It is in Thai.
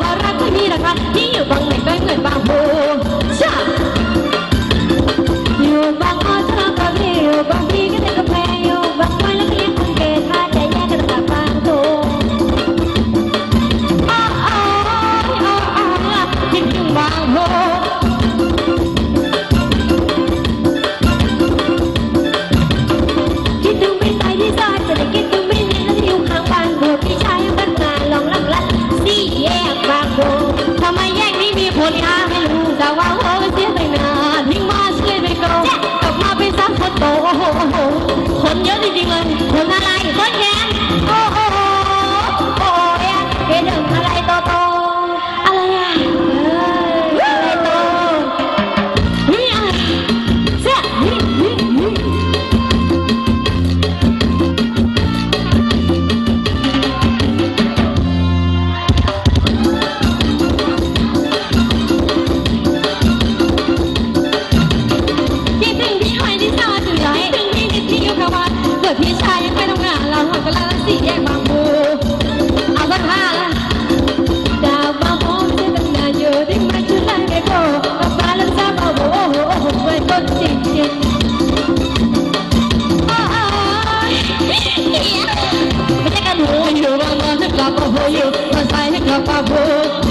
ว่ารักที่มีราคาที Dawa มันจะก